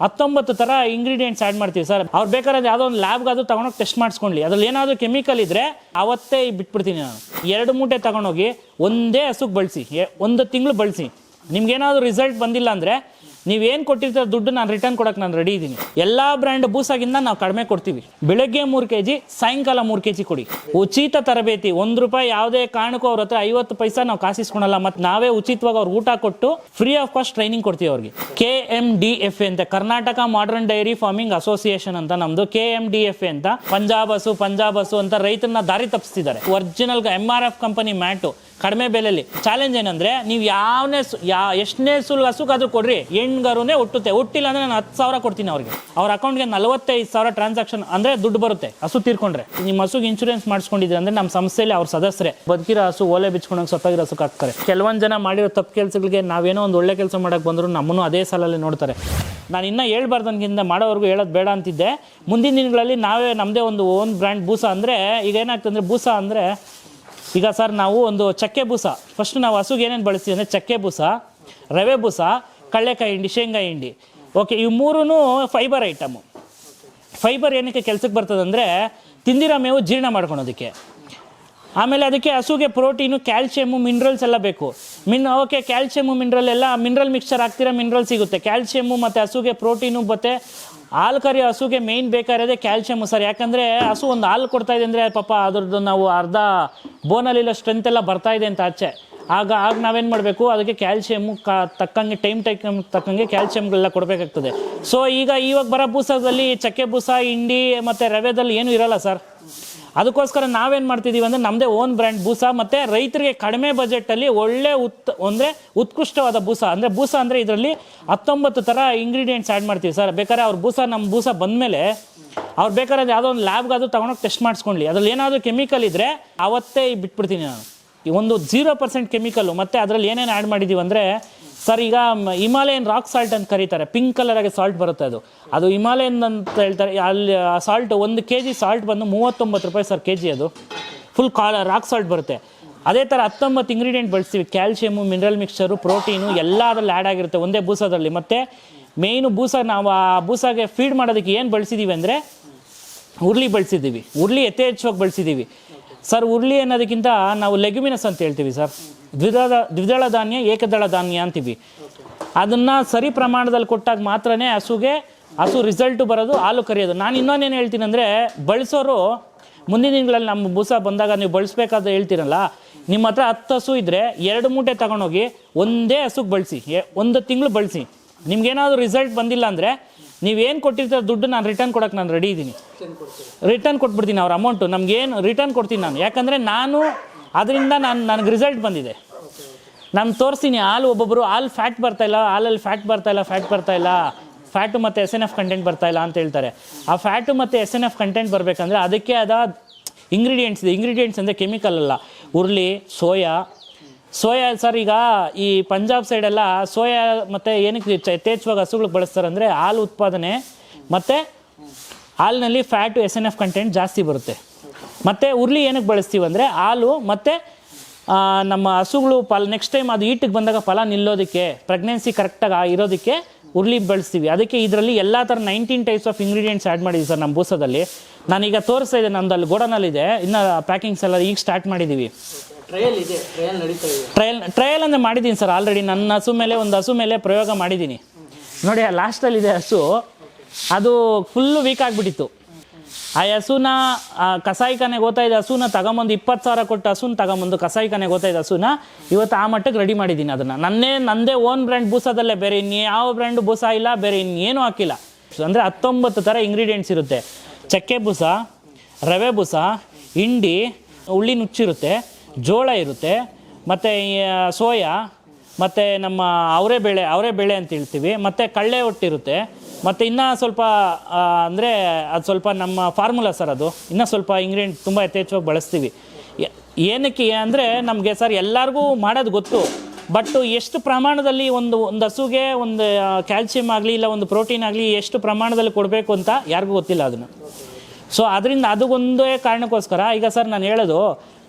ಹತ್ತೊಂಬತ್ತು ಥರ ingredients add ಮಾಡ್ತೀವಿ ಸರ್. ಅವ್ರು ಬೇಕಾದ್ರೆ ಯಾವುದೋ ಒಂದು ಲ್ಯಾಬ್ಗಾದ್ರೂ ತೊಗೊಂಡೋಗಿ ಟೆಸ್ಟ್ ಮಾಡಿಸ್ಕೊಳ್ಳಿ ಅದ್ರಲ್ಲಿ ಏನಾದರೂ ಕೆಮಿಕಲ್ ಇದ್ದರೆ ಅವತ್ತೇ ಬಿಟ್ಬಿಡ್ತೀನಿ ನಾನು. ಎರಡು ಮೂಟೆ ತೊಗೊಂಡೋಗಿ ಒಂದೇ ಹಸುಗೆ ಬಳಸಿ. ಒಂದು ತಿಂಗಳು ಬಳಸಿ. ನಿಮ್ಗೇನಾದರೂ ರಿಸಲ್ಟ್ ಬಂದಿಲ್ಲ ಅಂದರೆ ನೀವೇನು ಕೊಟ್ಟಿರ್ತೀರ ದುಡ್ಡು ನಾನು ರಿಟರ್ನ್ ಕೊಡಕ್ಕೆ ನಾನು ರೆಡಿ ಇದ್ದೀನಿ. ಎಲ್ಲ ಬ್ರ್ಯಾಂಡ್ ಬೂಸಾಗಿಂದ ನಾವು ಕಡಿಮೆ ಕೊಡ್ತೀವಿ. ಬೆಳಗ್ಗೆ ಮೂರು ಕೆ ಜಿ ಸಾಯಂಕಾಲ ಮೂರು ಕೆ ಜಿ ಕೊಡಿ. ಉಚಿತ ತರಬೇತಿ, ಒಂದು ರೂಪಾಯಿ ಯಾವುದೇ ಕಾರಣಕ್ಕೂ ಅವ್ರ ಹತ್ರ ಐವತ್ತು ಪೈಸಾ ನಾವು ಕಾಸಿಸ್ಕೊಳಲ್ಲ ಮತ್ತು ನಾವೇ ಉಚಿತವಾಗಿ ಅವ್ರಿಗೆ ಊಟ ಕೊಟ್ಟು ಫ್ರೀ ಆಫ್ ಕಾಸ್ಟ್ ಟ್ರೈನಿಂಗ್ ಕೊಡ್ತೀವಿ ಅವ್ರಿಗೆ. K M D F A ಅಂತ, Karnataka modern dairy farming association ಅಂತ ನಮ್ದು K M D F A ಅಂತ, ಪಂಜಾಬ್ ಹಸು ಅಂತ ರೈತರನ್ನ ದಾರಿ ತಪ್ಪಿಸ್ತಿದ್ದಾರೆ original M R F company mat. ಕಡಿಮೆ ಬೆಲೆಯಲ್ಲಿ. ಚಾಲೆಂಜ್ ಏನಂದ್ರೆ, ನೀವು ಯಾವನೇ ಯಾ, ಎಷ್ಟನೇ ಸುಲ್ ಹಸುಗಾದ್ರೂ ಕೊಡ್ರಿ, ಹೆಣ್ಗರುನೇ ಹುಟ್ಟುತ್ತೆ. ಹುಟ್ಟಿಲ್ಲ ಅಂದ್ರೆ ನಾನು ಹತ್ತು ಸಾವಿರ ಕೊಡ್ತೀನಿ ಅವ್ರಿಗೆ. ಅವ್ರ ಅಕೌಂಟ್ಗೆ ನಲವತ್ತೈದು ಸಾವಿರ ಟ್ರಾನ್ಸಾಕ್ಷನ್ ಅಂದ್ರೆ ದುಡ್ಡು ಬರುತ್ತೆ, ಹಸು ತೀರ್ಕೊಂಡ್ರೆ. ನಿಮ್ಮ ಹಸುಗೆ ಇನ್ಶೂರೆನ್ಸ್ ಮಾಡಿಸ್ಕೊಂಡಿದ್ರೆ ಅಂದ್ರೆ ನಮ್ಮ ಸಂಸ್ಥೆಯಲ್ಲಿ ಅವ್ರ ಸದಸ್ಯರೇ. ಬದುಕಿರೋ ಹಸು ಓಲೆ ಬಿಚ್ಕೊಂಡಂಗೆ ಸತ್ತಾಗಿರೋ ಹಸುಕ್ ಹಾಕ್ತಾರೆ ಕೆಲವೊಂದು ಜನ ಮಾಡಿರೋ ತಪ್ಪು ಕೆಲಸಗಳಿಗೆ ನಾವೇನೋ ಒಂದು ಒಳ್ಳೆ ಕೆಲಸ ಮಾಡಕ್ಕೆ ಬಂದ್ರು ನಮ್ಮನ್ನು ಅದೇ ಸಾಲಲ್ಲಿ ನೋಡ್ತಾರೆ. ನಾನು ಇನ್ನೂ ಹೇಳ್ಬಾರ್ದನ್ಗಿಂತ ಮಾಡೋವರೆಗೂ ಹೇಳೋದು ಬೇಡ ಅಂತಿದ್ದೆ. ಮುಂದಿನ ದಿನಗಳಲ್ಲಿ ನಾವೇ ನಮ್ಮದೇ ಒಂದು ಓನ್ ಬ್ರ್ಯಾಂಡ್ ಬೂಸ ಅಂದರೆ ಈಗ ಏನಾಗ್ತದೆ ಅಂದರೆ ಬೂಸ ಅಂದರೆ ಈಗ ಸರ್ ನಾವು ಒಂದು ಚಕ್ಕೆ ಬೂಸ. ಫಸ್ಟ್ ನಾವು ಹಸುಗೆ ಏನೇನು ಬಳಸ್ತೀವಿ ಅಂದರೆ ಚಕ್ಕೆ ಬೂಸ, ರವೆ ಬೂಸ, ಕಳ್ಳೆಕಾಯಿ ಹಿಂಡಿ ಶೇಂಗಾ ಹಿಂಡಿ. ಓಕೆ ಇವು ಮೂರೂ ಫೈಬರ್ ಐಟಮು ಫೈಬರ್ ಏನಕ್ಕೆ ಕೆಲಸಕ್ಕೆ ಬರ್ತದೆ ಅಂದರೆ ತಿಂದಿರೋ ಮೇವು ಜೀರ್ಣ ಮಾಡ್ಕೊಳೋದಕ್ಕೆ. ಆಮೇಲೆ ಅದಕ್ಕೆ ಹಸುಗೆ ಪ್ರೋಟೀನು ಕ್ಯಾಲ್ಶಿಯಮು ಮಿನರಲ್ಸ್ ಎಲ್ಲ ಬೇಕು. ಮಿನ್, ಓಕೆ ಕ್ಯಾಲ್ಶಿಯಮು ಮಿನರಲ್ ಎಲ್ಲ, ಮಿನರಲ್ ಮಿಕ್ಸ್ಚರ್ ಹಾಕ್ತಿರೋ, ಮಿನರಲ್ ಸಿಗುತ್ತೆ. ಕ್ಯಾಲ್ಶಿಯಮು ಮತ್ತು ಹಸುಗೆ ಪ್ರೋಟೀನು ಮತ್ತು ಹಾಲು ಕರಿಯೋ ಹಸುಗೆ ಮೇಯ್ನ್ ಬೇಕಾಗಿರೋದೇ ಕ್ಯಾಲ್ಶಿಯಮು ಸರ್. ಯಾಕಂದರೆ ಹಸು ಒಂದು ಹಾಲು ಕೊಡ್ತಾ ಇದೆ ಅಂದರೆ ಪಾಪ ಅದ್ರದ್ದು ನಾವು ಅರ್ಧ ಬೋನಲ್ಲಿರೋ ಸ್ಟ್ರೆಂತ್ ಎಲ್ಲ ಬರ್ತಾ ಇದೆ ಅಂತ ಆಚೆ. ಆಗ ಆಗ ನಾವೇನು ಮಾಡಬೇಕು, ಅದಕ್ಕೆ ಕ್ಯಾಲ್ಶಿಯಮ್ಮು ಕ, ತಕ್ಕಂಗೆ ಟೈಮ್ ಟೈಮ್ ತಕ್ಕಂಗೆ ಕ್ಯಾಲ್ಶಿಯಮ್ಗಳೆಲ್ಲ ಕೊಡಬೇಕಾಗ್ತದೆ. ಸೊ ಈಗ ಇವಾಗ ಬರೋ ಬೂಸದಲ್ಲಿ ಚಕ್ಕೆ ಬೂಸ ಹಿಂಡಿ ಮತ್ತು ರವೆದಲ್ಲಿ ಏನೂ ಇರೋಲ್ಲ ಸರ್. ಅದಕ್ಕೋಸ್ಕರ ನಾವೇನು ಮಾಡ್ತಿದ್ದೀವಿ ಅಂದರೆ ನಮ್ಮದೇ ಓನ್ ಬ್ರ್ಯಾಂಡ್ ಬೂಸ ಮತ್ತು ರೈತರಿಗೆ ಕಡಿಮೆ ಬಜೆಟಲ್ಲಿ ಒಳ್ಳೆ ಉತ್ ಅಂದರೆ ಉತ್ಕೃಷ್ಟವಾದ ಬೂಸ. ಅಂದರೆ ಬೂಸ ಅಂದರೆ ಇದರಲ್ಲಿ ಹತ್ತೊಂಬತ್ತು ಥರ ಇಂಗ್ರೀಡಿಯೆಂಟ್ಸ್ ಆ್ಯಡ್ ಮಾಡ್ತೀವಿ ಸರ್. ಬೇಕಾದ್ರೆ ಅವ್ರ ಬೂಸ ನಮ್ಮ ಬೂಸ ಬಂದಮೇಲೆ ಅವ್ರು ಬೇಕಾದ್ರೆ ಯಾವುದೋ ಒಂದು ಲ್ಯಾಬ್ಗಾದ್ರೂ ತೊಗೊಂಡೋಗಿ ಟೆಸ್ಟ್ ಮಾಡಿಸ್ಕೊಳ್ಳಿ ಅದರಲ್ಲಿ ಏನಾದರೂ ಕೆಮಿಕಲ್ ಇದ್ದರೆ ಅವತ್ತೇ ಬಿಟ್ಬಿಡ್ತೀನಿ ನಾನು. ಈ ಒಂದು ಜೀರೋ ಪರ್ಸೆಂಟ್ ಕೆಮಿಕಲ್ಲು ಮತ್ತು ಅದರಲ್ಲಿ ಏನೇನು ಆ್ಯಡ್ ಮಾಡಿದ್ದೀವಿ ಅಂದರೆ ಸರ್ ಈಗ ಹಿಮಾಲಯನ್ ರಾಕ್ ಸಾಲ್ಟ್ ಅಂತ ಕರೀತಾರೆ. ಪಿಂಕ್ ಕಲರಾಗಿ ಸಾಲ್ಟ್ ಬರುತ್ತೆ ಅದು. ಅದು ಹಿಮಾಲಯನ್ ಅಂತ ಹೇಳ್ತಾರೆ, ಅಲ್ಲಿ, ಆ ಸಾಲ್ಟ್ ಒಂದು ಕೆ ಜಿ ಸಾಲ್ಟ್ ಬಂದು ಮೂವತ್ತೊಂಬತ್ತು ರೂಪಾಯಿ ಸರ್ ಕೆ ಜಿ ಅದು. ಫುಲ್ ಕಾಲ ರಾಕ್ ಸಾಲ್ಟ್ ಬರುತ್ತೆ. ಅದೇ ಥರ ಹತ್ತೊಂಬತ್ತು ಇಂಗ್ರೀಡಿಯೆಂಟ್ ಬಳಸ್ತೀವಿ. ಕ್ಯಾಲ್ಶಿಯಮು ಮಿನರಲ್ ಮಿಕ್ಸ್ಚರು ಪ್ರೋಟೀನು ಎಲ್ಲ ಅದರಲ್ಲಿ ಆ್ಯಡ್ ಆಗಿರುತ್ತೆ ಒಂದೇ ಬೂಸದಲ್ಲಿ ಮತ್ತು ಮೇಯ್ನು ಬೂಸ ನಾವು ಆ ಬೂಸಾಗೆ ಫೀಡ್ ಮಾಡೋದಕ್ಕೆ ಏನು ಬಳಸಿದ್ದೀವಿ ಅಂದರೆ ಉರುಳಿ ಬಳಸಿದ್ದೀವಿ ಉರುಳಿ ಯಥೇಚ್ಛವಾಗಿ ಬಳಸಿದ್ದೀವಿ ಸರ್ ಹುರ್ಲಿ ಅನ್ನೋದಕ್ಕಿಂತ ನಾವು ಲೆಗ್ಯುಮಿನಸ್ ಅಂತ ಹೇಳ್ತೀವಿ ಸರ್ ದ್ವಿದಳ ದ್ವಿದಳ ಧಾನ್ಯ ಏಕದಳ ಧಾನ್ಯ ಅಂತೀವಿ. ಅದನ್ನು ಸರಿ ಪ್ರಮಾಣದಲ್ಲಿ ಕೊಟ್ಟಾಗ ಮಾತ್ರನೇ ಹಸುಗೆ ಹಸು ರಿಸಲ್ಟು ಬರೋದು ಹಾಲು ಕರೆಯೋದು. ನಾನು ಇನ್ನೊಂದೇನು ಹೇಳ್ತೀನಿ ಅಂದರೆ ಬಳಸೋರು ಮುಂದಿನ ದಿನಗಳಲ್ಲಿ ನಮ್ಮ ಬೂಸ ಬಂದಾಗ ನೀವು ಬಳಸ್ಬೇಕಾದ್ರೆ ಹೇಳ್ತೀರಲ್ಲ ನಿಮ್ಮ ಹತ್ರ ಹತ್ತು ಹಸು ಇದ್ದರೆ ಎರಡು ಮೂಟೆ ತಗೊಂಡೋಗಿ ಒಂದೇ ಹಸುಗೆ ಬಳಸಿ ಒಂದು ತಿಂಗಳು ಬಳಸಿ. ನಿಮ್ಗೇನಾದರೂ ರಿಸಲ್ಟ್ ಬಂದಿಲ್ಲ ಅಂದರೆ ನೀವೇನು ಕೊಟ್ಟಿರ್ತೀರ ದುಡ್ಡು ನಾನು ರಿಟರ್ನ್ ಕೊಡೋಕೆ ನಾನು ರೆಡಿ ಇದ್ದೀನಿ ರಿಟರ್ನ್ ಕೊಟ್ಬಿಡ್ತೀನಿ ಅವ್ರ ಅಮೌಂಟು ನಮಗೇನು ರಿಟರ್ನ್ ಕೊಡ್ತೀನಿ ನಾನು. ಯಾಕಂದರೆ ನಾನು ಅದರಿಂದ ನಾನು, ನನಗೆ ರಿಸಲ್ಟ್ ಬಂದಿದೆ. ನಾನು ತೋರಿಸ್ತೀನಿ, ಹಾಲು ಒಬ್ಬೊಬ್ಬರು ಹಾಲು ಫ್ಯಾಟ್ ಬರ್ತಾ ಇಲ್ಲ, ಹಾಲಲ್ಲಿ ಫ್ಯಾಟ್ ಬರ್ತಾ ಇಲ್ಲ ಫ್ಯಾಟ್ ಬರ್ತಾ ಇಲ್ಲ ಫ್ಯಾಟು ಮತ್ತು ಎಸ್ ಎನ್ ಎಫ್ ಕಂಟೆಂಟ್ ಬರ್ತಾ ಇಲ್ಲ ಅಂತ ಹೇಳ್ತಾರೆ. ಆ ಫ್ಯಾಟು ಮತ್ತು ಎಸ್ ಎನ್ ಎಫ್ ಕಂಟೆಂಟ್ ಬರಬೇಕಂದ್ರೆ ಅದಕ್ಕೆ ಅದ ಇಂಗ್ರೀಡಿಯೆಂಟ್ಸ್ ಇದೆ ಇಂಗ್ರೀಡಿಯೆಂಟ್ಸ್ ಅಂದರೆ ಕೆಮಿಕಲ್ ಅಲ್ಲ. ಉರುಳಿ ಸೋಯಾ ಸೋಯಾ ಸರ್ ಈಗ ಈ ಪಂಜಾಬ್ ಸೈಡೆಲ್ಲ ಸೋಯಾ ಮತ್ತು ಏನಕ್ಕೆ ಯಥೇಚ್ಛವಾಗಿ ಹಸುಗಳಿಗೆ ಬಳಸ್ತಾರೆ ಅಂದರೆ ಹಾಲು ಉತ್ಪಾದನೆ ಮತ್ತು ಹಾಲಿನಲ್ಲಿ fat S N F content ಜಾಸ್ತಿ ಬರುತ್ತೆ. ಮತ್ತು ಉರ್ಲಿ ಏನಕ್ಕೆ ಬಳಸ್ತೀವಿ ಅಂದರೆ ಹಾಲು ಮತ್ತು ನಮ್ಮ ಹಸುಗಳು ಫಲ ನೆಕ್ಸ್ಟ್ ಟೈಮ್ ಅದು ಈಟಿಗೆ ಬಂದಾಗ ಫಲ ನಿಲ್ಲೋದಕ್ಕೆ ಪ್ರೆಗ್ನೆನ್ಸಿ ಕರೆಕ್ಟಾಗಿ ಇರೋದಕ್ಕೆ ಉರ್ಲಿ ಬಳಸ್ತೀವಿ. ಅದಕ್ಕೆ ಇದರಲ್ಲಿ ಎಲ್ಲ ಥರ nineteen types of ingredients add ಮಾಡಿದ್ವಿ ಸರ್ ನಮ್ಮ ಬೂಸದಲ್ಲಿ ನಾನೀಗ ತೋರಿಸ್ತಾ ಇದ್ದೆ ನಮ್ದು ಅಲ್ಲಿ ಗೋಡನಲ್ಲಿದೆ ಇನ್ನು ಪ್ಯಾಕಿಂಗ್ಸ್ ಎಲ್ಲ ಈಗ ಸ್ಟಾರ್ಟ್ ಮಾಡಿದ್ದೀವಿ ಟ್ರಯಲ್ ಇದೆ ಟ್ರಯಲ್ ನಡೀತಾ ಇದೆ. ಟ್ರಯಲ್ ಟ್ರಯಲ್ ಅಂದರೆ ಮಾಡಿದ್ದೀನಿ ಸರ್ ಆಲ್ರೆಡಿ ನನ್ನ ಹಸು ಮೇಲೆ ಒಂದು ಹಸು ಮೇಲೆ ಪ್ರಯೋಗ ಮಾಡಿದ್ದೀನಿ ನೋಡಿ ಆ ಲಾಸ್ಟಲ್ಲಿದೆ ಹಸು. ಅದು ಫುಲ್ಲು ವೀಕ್ ಆಗಿಬಿಟ್ಟಿತ್ತು. ಆ ಹಸುನ ಕಸಾಯಿ ಕಸಾಯಿಖಾನೆಗೆ ಹೋಗ್ತಾ ಇದ್ದ ಹಸುನ ತಗೊಂಬಂದು ಇಪ್ಪತ್ತು ಸಾವಿರ ಕೊಟ್ಟು ಹಸುನ ತಗೊಂಬಂದು ಕಸಾಯಿಖಾನೆಗೆ ಹೋಗ್ತಾ ಇದ್ದ ಹಸುನ? ಇವತ್ತು ಆ ಮಟ್ಟಕ್ಕೆ ರೆಡಿ ಮಾಡಿದ್ದೀನಿ ಅದನ್ನು. ನನ್ನೇ, ನಂದೇ ಓನ್ ಬ್ರ್ಯಾಂಡ್ ಬೂಸದಲ್ಲೇ ಬೇರೆ ಇನ್ಯಾವ ಬ್ರ್ಯಾಂಡ್ ಬೂಸ ಇಲ್ಲ, ಬೇರೆ ಇನ್ನೇನು ಹಾಕಿಲ್ಲ. ಅಂದರೆ ಹತ್ತೊಂಬತ್ತು ಥರ ಇಂಗ್ರೀಡಿಯೆಂಟ್ಸ್ ಇರುತ್ತೆ. ಚಕ್ಕೆ ಬೂಸ, ರವೆ ಬೂಸ, ಹಿಂಡಿ ಉಳ್ಳಿ ನುಚ್ಚಿರುತ್ತೆ, ಜೋಳ ಇರುತ್ತೆ, ಮತ್ತು ಸೋಯಾ ಮತ್ತು ನಮ್ಮ ಅವರೇ ಬೇಳೆ ಅವರೇ ಬೇಳೆ ಅಂತ ಹೇಳ್ತೀವಿ. ಮತ್ತು ಕಳ್ಳೆ ಒಟ್ಟಿರುತ್ತೆ ಮತ್ತು ಇನ್ನೂ ಸ್ವಲ್ಪ ಅಂದರೆ ಅದು ಸ್ವಲ್ಪ ನಮ್ಮ ಫಾರ್ಮುಲಾ ಸರ್ ಅದು. ಇನ್ನೂ ಸ್ವಲ್ಪ ಇಂಗ್ರೀಡಿಯೆಂಟ್ ತುಂಬ ಯಥೇಚ್ಛವಾಗಿ ಬಳಸ್ತೀವಿ. ಏನಕ್ಕೆ ಅಂದರೆ ನಮಗೆ ಸರ್ ಎಲ್ಲರಿಗೂ ಮಾಡೋದು ಗೊತ್ತು. ಬಟ್ ಎಷ್ಟು ಪ್ರಮಾಣದಲ್ಲಿ ಒಂದು ಒಂದು ಹಸುಗೆ ಒಂದು ಕ್ಯಾಲ್ಸಿಯಂ ಆಗಲಿ ಇಲ್ಲ ಒಂದು ಪ್ರೋಟೀನ್ ಆಗಲಿ ಎಷ್ಟು ಪ್ರಮಾಣದಲ್ಲಿ ಕೊಡಬೇಕು ಅಂತ ಯಾರಿಗೂ ಗೊತ್ತಿಲ್ಲ ಅದನ್ನು. ಸೊ ಅದರಿಂದ ಅದಕ್ಕೊಂದೇ ಕಾರಣಕ್ಕೋಸ್ಕರ ಈಗ ಸರ್ ನಾನು ಹೇಳೋದು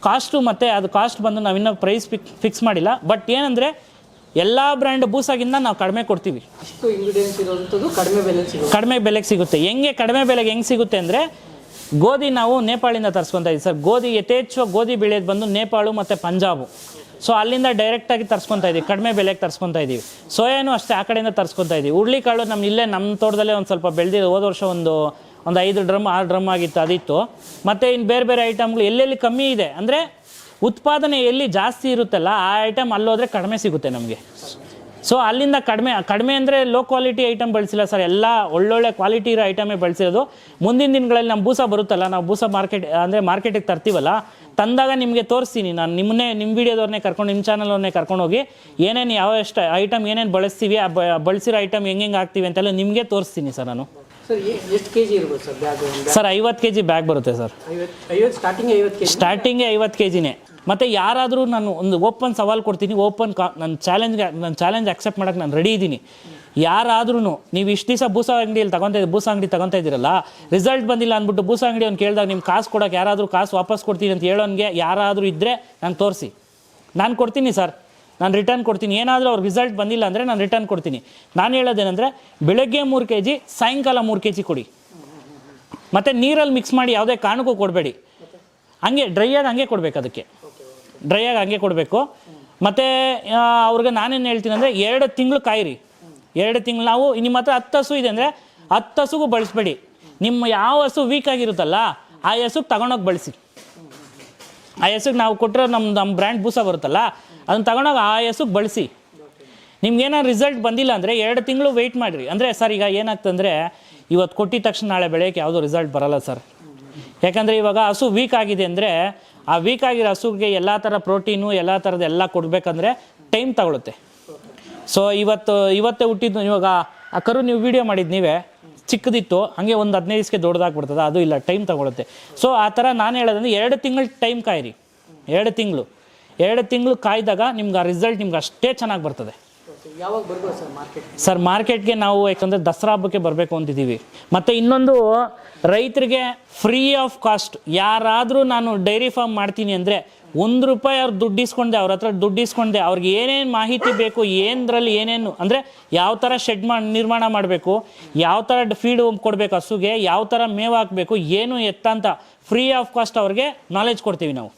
ಕಾಸ್ಟು ಮತ್ತು ಅದು ಕಾಸ್ಟ್ ಬಂದು ನಾವಿನ್ನೂ ಪ್ರೈಸ್ ಫಿಕ್ ಫಿಕ್ಸ್ ಮಾಡಿಲ್ಲ. ಬಟ್ ಏನಂದರೆ ಎಲ್ಲ ಬ್ರ್ಯಾಂಡ್ ಬೂಸಾಗಿಂದ ನಾವು ಕಡಿಮೆ ಕೊಡ್ತೀವಿ. ಇಷ್ಟು ಇಂಗ್ರೀಡಿಯೆಂಟ್ಸ್ ಇರೋಂಥದ್ದು ಕಡಿಮೆ ಬೆಲೆ ಸಿಗೋದು ಕಡಿಮೆ ಬೆಲೆಗೆ ಸಿಗುತ್ತೆ. ಹೆಂಗೆ ಕಡಿಮೆ ಬೆಲೆಗೆ ಹೆಂಗೆ ಸಿಗುತ್ತೆ ಅಂದರೆ ಗೋಧಿ ನಾವು ನೇಪಾಳಿಂದ ತರಿಸ್ಕೊತಾ ಇದ್ದೀವಿ ಸರ್. ಗೋಧಿ ಯಥೇಚ್ಛ ಗೋಧಿ ಬೆಳೆಯೋದು ಬಂದು ನೇಪಾಳು ಮತ್ತು ಪಂಜಾಬು. ಸೊ ಅಲ್ಲಿಂದ ಡೈರೆಕ್ಟಾಗಿ ತರಿಸ್ಕೊತಾ ಇದ್ದೀವಿ ಕಡಿಮೆ ಬೆಲೆಗೆ ತರಿಸ್ಕೊತಾ ಇದ್ದೀವಿ ಸೋಯಾನು ಅಷ್ಟೇ ಆ ಕಡೆಯಿಂದ ತರಿಸ್ಕೊತಾ ಇದ್ದೀವಿ ಹುರುಳಿಕಾಳು ನಮ್ಮ ಇಲ್ಲೇ ನಮ್ಮ ತೋಟದಲ್ಲೇ ಒಂದು ಸ್ವಲ್ಪ ಬೆಳೆದಿದ್ದು ಹೋದ ವರ್ಷ ಒಂದು ಒಂದು ಐದು ಡ್ರಮ್ ಆರು ಡ್ರಮ್ ಆಗಿತ್ತು ಅದಿತ್ತು. ಮತ್ತು ಇನ್ನು ಬೇರೆ ಬೇರೆ ಐಟಮ್ಗಳು ಎಲ್ಲೆಲ್ಲಿ ಕಮ್ಮಿ ಇದೆ ಅಂದರೆ ಉತ್ಪಾದನೆ ಎಲ್ಲಿ ಜಾಸ್ತಿ ಇರುತ್ತಲ್ಲ ಆ ಐಟಮ್ ಅಲ್ಲೋದ್ರೆ ಕಡಿಮೆ ಸಿಗುತ್ತೆ ನಮಗೆ. ಸೊ ಅಲ್ಲಿಂದ ಕಡಿಮೆ ಕಡಿಮೆ ಅಂದರೆ ಲೋ ಕ್ವಾಲಿಟಿ ಐಟಮ್ ಬಳಸಿಲ್ಲ ಸರ್ ಎಲ್ಲ ಒಳ್ಳೊಳ್ಳೆ ಕ್ವಾಲಿಟಿ ಇರೋ ಐಟಮೇ ಬಳಸಿರೋದು. ಮುಂದಿನ ದಿನಗಳಲ್ಲಿ ನಮ್ಮ ಬೂಸ ಬರುತ್ತಲ್ಲ ನಾವು ಬೂಸ ಮಾರ್ಕೆಟ್ ಅಂದರೆ ಮಾರ್ಕೆಟಿಗೆ ತರ್ತೀವಲ್ಲ ತಂದಾಗ ನಿಮಗೆ ತೋರಿಸ್ತೀನಿ. ನಾನು ನಿಮ್ಮನ್ನೇ ನಿಮ್ಮ ವೀಡಿಯೋದವ್ರನ್ನೇ ಕರ್ಕೊಂಡು ನಿಮ್ಮ ಚಾನಲವ್ರನ್ನೇ ಕರ್ಕೊಂಡು ಹೋಗಿ ಏನೇನು ಯಾವ ಎಷ್ಟು ಐಟಮ್ ಏನೇನು ಬಳಸ್ತೀವಿ ಆ ಬಳಸಿರೋ ಐಟಮ್ ಹೆಂಗೆ ಹೆಂಗೆ ಹಾಕ್ತೀವಿ ಅಂತೆಲ್ಲ ನಿಮಗೆ ತೋರಿಸ್ತೀನಿ ಸರ್ ನಾನು. ಸರ್ ಎಷ್ಟು ಕೆ ಜಿ ಇರ್ಬೋದು ಸರ್ ಬ್ಯಾಗ್ ಸರ್ ಐವತ್ತು ಕೆ ಜಿ ಬ್ಯಾಗ್ ಬರುತ್ತೆ ಸರ್ ಸ್ಟಾರ್ಟಿಂಗೇ ಐವತ್ತು ಕೆ ಜಿನೇ ಮತ್ತು ಯಾರಾದರೂ ನಾನು ಒಂದು ಓಪನ್ ಸವಾಲು ಕೊಡ್ತೀನಿ, ಓಪನ್ ಕಾ ನನ್ನ ಚಾಲೆಂಜ್ಗೆ ನನ್ನ ಚಾಲೆಂಜ್ ಅಕ್ಸೆಪ್ಟ್ ಮಾಡೋಕೆ ನಾನು ರೆಡಿ ಇದ್ದೀನಿ ಯಾರಾದ್ರೂ ನೀವು ಇಷ್ಟು ದಿವಸ ಬೂಸ ಅಂಗಡಿಯಲ್ಲಿ ತಗೊತಾ ಬೂಸ ಅಂಗಡಿ ತಗೊತಾ ಇದ್ದೀರಲ್ಲ ರಿಸಲ್ಟ್ ಬಂದಿಲ್ಲ ಅಂದ್ಬಿಟ್ಟು ಬೂಸ ಅಂಗಡಿ ಅವ್ನು ಕೇಳಿದಾಗ ನಿಮ್ಮ ಕಾಸು ಕೊಡೋಕೆ ಯಾರಾದರೂ ಕಾಸು ವಾಪಸ್ ಕೊಡ್ತೀನಿ ಅಂತ ಹೇಳೋನ್ಗೆ ಯಾರಾದರೂ ಇದ್ದರೆ ನಾನು ತೋರಿಸಿ. ನಾನು ಕೊಡ್ತೀನಿ ಸರ್. ನಾನು ರಿಟರ್ನ್ ಕೊಡ್ತೀನಿ. ಏನಾದರೂ ಅವ್ರಿಗೆ ರಿಸಲ್ಟ್ ಬಂದಿಲ್ಲ ಅಂದರೆ ನಾನು ರಿಟರ್ನ್ ಕೊಡ್ತೀನಿ. ನಾನು ಹೇಳೋದೇನೆಂದರೆ, ಬೆಳಗ್ಗೆ ಮೂರು ಕೆ ಜಿ ಸಾಯಂಕಾಲ ಮೂರು ಕೆ ಜಿ ಕೊಡಿ. ಮತ್ತು ನೀರಲ್ಲಿ ಮಿಕ್ಸ್ ಮಾಡಿ ಯಾವುದೇ ಕಾರಣಕ್ಕೂ ಕೊಡಬೇಡಿ. ಹಂಗೆ ಡ್ರೈಯಾಗಿ ಹಂಗೆ ಕೊಡಬೇಕು ಅದಕ್ಕೆ. ಡ್ರೈಯಾಗಿ ಹಂಗೆ ಕೊಡಬೇಕು. ಮತ್ತು ಅವ್ರಿಗೆ ನಾನೇನು ಹೇಳ್ತೀನಿ ಅಂದರೆ ಎರಡು ತಿಂಗಳು ಕಾಯಿರಿ. ಎರಡು ತಿಂಗಳು ನಾವು ನಿಮ್ಮ ಹತ್ರ ಹತ್ತು ಹಸು ಇದೆ ಅಂದರೆ ಹತ್ತು ಹಸುಗೂ ಬಳಸ್ಬೇಡಿ. ನಿಮ್ಮ ಯಾವ ಹಸು ವೀಕ್ ಆಗಿರುತ್ತಲ್ಲ, ಆ ಹಸುಗೆ ತಗೊಂಡೋಗಿ ಬಳಸಿ. ಆ ಹೆಸುಗೆ ನಾವು ಕೊಟ್ಟರೆ ನಮ್ಮ ನಮ್ಮ ಬ್ರ್ಯಾಂಡ್ ಬೂಸ ಬರುತ್ತಲ್ಲ ಅದನ್ನ ತಗೊಂಡೋಗಿ ಆ ಹೆಸುಗೆ ಬಳಸಿ. ನಿಮ್ಗೇನೋ ರಿಸಲ್ಟ್ ಬಂದಿಲ್ಲ ಅಂದರೆ ಎರಡು ತಿಂಗಳು ವೆಯ್ಟ್ ಮಾಡಿರಿ. ಅಂದರೆ ಸರ್, ಈಗ ಏನಾಗ್ತಂದರೆ ಇವತ್ತು ಕೊಟ್ಟಿದ ತಕ್ಷಣ ನಾಳೆ ಬೆಳೆಯೋಕ್ಕೆ ಯಾವುದೋ ರಿಸಲ್ಟ್ ಬರಲ್ಲ ಸರ್. ಯಾಕಂದರೆ ಇವಾಗ ಹಸು ವೀಕ್ ಆಗಿದೆ ಅಂದರೆ ಆ ವೀಕ್ ಆಗಿರೋ ಹಸುಗೆ ಎಲ್ಲ ಥರ ಪ್ರೋಟೀನು ಎಲ್ಲ ಥರದ ಎಲ್ಲ ಕೊಡಬೇಕಂದ್ರೆ ಟೈಮ್ ತಗೊಳುತ್ತೆ. ಸೊ ಇವತ್ತು, ಇವತ್ತೇ ಹುಟ್ಟಿದ್ದು ಇವಾಗ, ಆ ಕರು ನೀವು ವಿಡಿಯೋ ಮಾಡಿದ್ದು ನೀವೇ, ಚಿಕ್ಕದಿತ್ತು, ಹಾಗೆ ಒಂದು ಹದಿನೈದು ದಿವಸಕ್ಕೆ ದೊಡ್ಡದಾಗ್ಬಿಡ್ತದೆ ಅದು ಇಲ್ಲ ಟೈಮ್ ತಗೊಳುತ್ತೆ. ಸೊ ಆ ಥರ ನಾನು ಹೇಳೋದಂದ್ರೆ ಎರಡು ತಿಂಗಳು ಟೈಮ್ ಕಾಯಿರಿ. ಎರಡು ತಿಂಗಳು. ಎರಡು ತಿಂಗಳು ಕಾಯ್ದಾಗ ನಿಮ್ಗೆ ಆ ರಿಸಲ್ಟ್ ನಿಮ್ಗೆ ಅಷ್ಟೇ ಚೆನ್ನಾಗಿ ಬರ್ತದೆ. ಯಾವಾಗ ಸರ್ ಮಾರ್ಕೆಟ್ ಸರ್, ಮಾರ್ಕೆಟ್ಗೆ ನಾವು ಯಾಕಂದರೆ ದಸರಾ ಹಬ್ಬಕ್ಕೆ ಬರಬೇಕು ಅಂತಿದ್ದೀವಿ. ಮತ್ತು ಇನ್ನೊಂದು, ರೈತರಿಗೆ ಫ್ರೀ ಆಫ್ ಕಾಸ್ಟ್ ಯಾರಾದರೂ ನಾನು ಡೈರಿ ಫಾರ್ಮ್ ಮಾಡ್ತೀನಿ ಅಂದರೆ ಒಂದು ರೂಪಾಯಿ ಅವ್ರು ದುಡ್ಡು ಇಸ್ಕೊಂಡೆ ಅವ್ರ ಹತ್ರ ದುಡ್ಡು ಇಸ್ಕೊಂಡೆ ಅವ್ರಿಗೆ ಏನೇನು ಮಾಹಿತಿ ಬೇಕು, ಏನದ್ರಲ್ಲಿ ಏನೇನು, ಅಂದರೆ ಯಾವ ಥರ ಶೆಡ್ ಮಾ, ನಿರ್ಮಾಣ ಮಾಡಬೇಕು, ಯಾವ ಥರ ಫೀಡ್ ಕೊಡಬೇಕು ಹಸುಗೆ, ಯಾವ ಥರ ಮೇವು ಹಾಕಬೇಕು, ಏನು ಎತ್ತ ಅಂತ ಫ್ರೀ ಆಫ್ ಕಾಸ್ಟ್ ಅವ್ರಿಗೆ ನಾಲೆಜ್ ಕೊಡ್ತೀವಿ ನಾವು.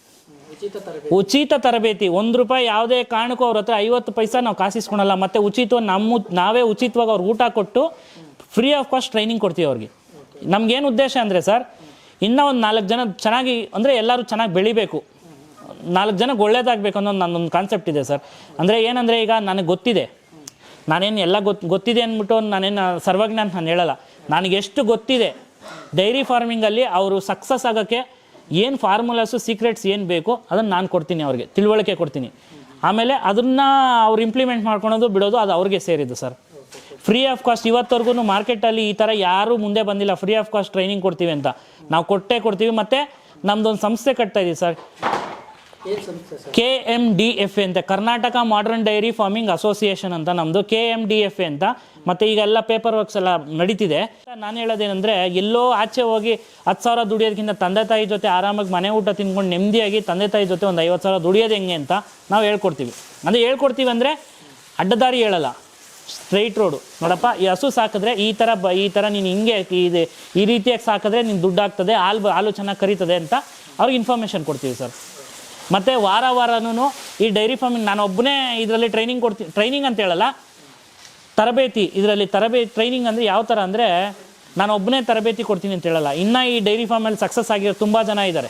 ಉಚಿತ ತರಬೇತಿ. ಒಂದು ರೂಪಾಯಿ ಯಾವುದೇ ಕಾರಣಕ್ಕೂ ಅವ್ರ ಹತ್ರ ಐವತ್ತು ಪೈಸಾ ನಾವು ಕಾಸಿಸ್ಕೊಳಲ್ಲ. ಮತ್ತೆ ಉಚಿತವಾಗಿ ನಮ್ಮ ನಾವೇ ಉಚಿತವಾಗಿ ಅವ್ರಿಗೆ ಊಟ ಕೊಟ್ಟು ಫ್ರೀ ಆಫ್ ಕಾಸ್ಟ್ ಟ್ರೈನಿಂಗ್ ಕೊಡ್ತೀವಿ ಅವ್ರಿಗೆ. ನಮ್ಗೇನು ಉದ್ದೇಶ ಅಂದರೆ ಸರ್ ಇನ್ನೂ ಒಂದು ನಾಲ್ಕು ಜನ ಚೆನ್ನಾಗಿ ಅಂದರೆ ಎಲ್ಲರೂ ಚೆನ್ನಾಗಿ ಬೆಳಿಬೇಕು. ನಾಲ್ಕು ಜನಕ್ಕೆ ಒಳ್ಳೇದಾಗಬೇಕು ಅನ್ನೋ ನನ್ನೊಂದು ಕಾನ್ಸೆಪ್ಟ್ ಇದೆ ಸರ್. ಅಂದರೆ ಏನಂದರೆ ಈಗ ನನಗೆ ಗೊತ್ತಿದೆ. ನಾನೇನು ಎಲ್ಲ ಗೊತ್ತು ಗೊತ್ತಿದೆ ಅಂದ್ಬಿಟ್ಟು ನಾನೇನು ಸರ್ವಜ್ಞ ನಾನು ಹೇಳಲ್ಲ. ನನಗೆ ಎಷ್ಟು ಗೊತ್ತಿದೆ ಡೈರಿ ಫಾರ್ಮಿಂಗಲ್ಲಿ ಅವರು ಸಕ್ಸಸ್ ಆಗೋಕ್ಕೆ ಏನು ಫಾರ್ಮುಲಾಸು ಸೀಕ್ರೆಟ್ಸ್ ಏನು ಬೇಕೋ ಅದನ್ನು ನಾನು ಕೊಡ್ತೀನಿ ಅವ್ರಿಗೆ, ತಿಳುವಳಿಕೆ ಕೊಡ್ತೀನಿ. ಆಮೇಲೆ ಅದನ್ನು ಅವ್ರು ಇಂಪ್ಲಿಮೆಂಟ್ ಮಾಡ್ಕೊಳೋದು, ಬಿಡೋದು ಅದು ಅವ್ರಿಗೆ ಸೇರಿದ್ದು ಸರ್ ಫ್ರೀ ಆಫ್ ಕಾಸ್ಟ್ ಇವತ್ತವರೆಗೂ ಮಾರ್ಕೆಟಲ್ಲಿ ಈ ಥರ ಯಾರೂ ಮುಂದೆ ಬಂದಿಲ್ಲ. ಫ್ರೀ ಆಫ್ ಕಾಸ್ಟ್ ಟ್ರೈನಿಂಗ್ ಕೊಡ್ತೀವಿ ಅಂತ. ನಾವು ಕೊಟ್ಟೇ ಕೊಡ್ತೀವಿ, ಮತ್ತು ನಮ್ಮದೊಂದು ಸಂಸ್ಥೆ ಕಟ್ತಾ ಸಂಸ್ಥೆ sir K M D F A ಅಂತ, Karnataka modern dairy farming association ಅಂತ ನಮ್ಮದು K M D F A ಅಂತ. ಮತ್ತು ಈಗೆಲ್ಲ ಪೇಪರ್ ವರ್ಕ್ಸ್ ಎಲ್ಲ ನಡೀತಿದೆ. ನಾನು ಹೇಳೋದೇನೆಂದರೆ, ಎಲ್ಲೋ ಆಚೆ ಹೋಗಿ ಹತ್ತು ಸಾವಿರ ದುಡಿಯೋದಕ್ಕಿಂತ ತಂದೆ ತಾಯಿ ಜೊತೆ ಆರಾಮಾಗಿ ಮನೆ ಊಟ ತಿನ್ಕೊಂಡು ನೆಮ್ಮದಿಯಾಗಿ ತಂದೆ ತಾಯಿ ಜೊತೆ ಒಂದು ಐವತ್ತು ಸಾವಿರ ದುಡಿಯೋದು ಹೆಂಗೆ ಅಂತ ನಾವು ಹೇಳ್ಕೊಡ್ತೀವಿ. ಅಂದರೆ ಹೇಳ್ಕೊಡ್ತೀವಿ ಅಂದರೆ ಅಡ್ಡದಾರಿ ಹೇಳಲ್ಲ. ಸ್ಟ್ರೈಟ್ ರೋಡು ನೋಡಪ್ಪ, ಈ ಹಸು ಸಾಕಿದ್ರೆ ಈ ಥರ ಬ, ಈ ಥರ ನೀನು ಹಿಂಗೆ ಇದು ಈ ರೀತಿಯಾಗಿ ಸಾಕಿದ್ರೆ ನೀನು ದುಡ್ಡು ಆಗ್ತದೆ, ಹಾಲು ಹಾಲು ಚೆನ್ನಾಗಿ ಕರೀತದೆ ಅಂತ ಅವ್ರಿಗೆ ಇನ್ಫಾರ್ಮೇಷನ್ ಕೊಡ್ತೀವಿ ಸರ್. ಮತ್ತು ವಾರ ವಾರನೂ ಈ ಡೈರಿ ಫಾರ್ಮಿಂಗ್ ನಾನು ಒಬ್ಬನೇ ಇದರಲ್ಲಿ ಟ್ರೈನಿಂಗ್ ಕೊಡ್ತೀನಿ ಟ್ರೈನಿಂಗ್ ಅಂತ ಹೇಳಲ್ಲ. ತರಬೇತಿ, ಇದರಲ್ಲಿ ತರಬೇತಿ ಟ್ರೈನಿಂಗ್ ಅಂದರೆ ಯಾವ ಥರ ಅಂದರೆ ನಾನು ಒಬ್ಬನೇ ತರಬೇತಿ ಕೊಡ್ತೀನಿ ಅಂತ ಹೇಳಲ್ಲ. ಇನ್ನು ಈ ಡೈರಿ ಫಾರ್ಮಲ್ಲಿ ಸಕ್ಸಸ್ ಆಗಿರೋ ತುಂಬ ಜನ ಇದ್ದಾರೆ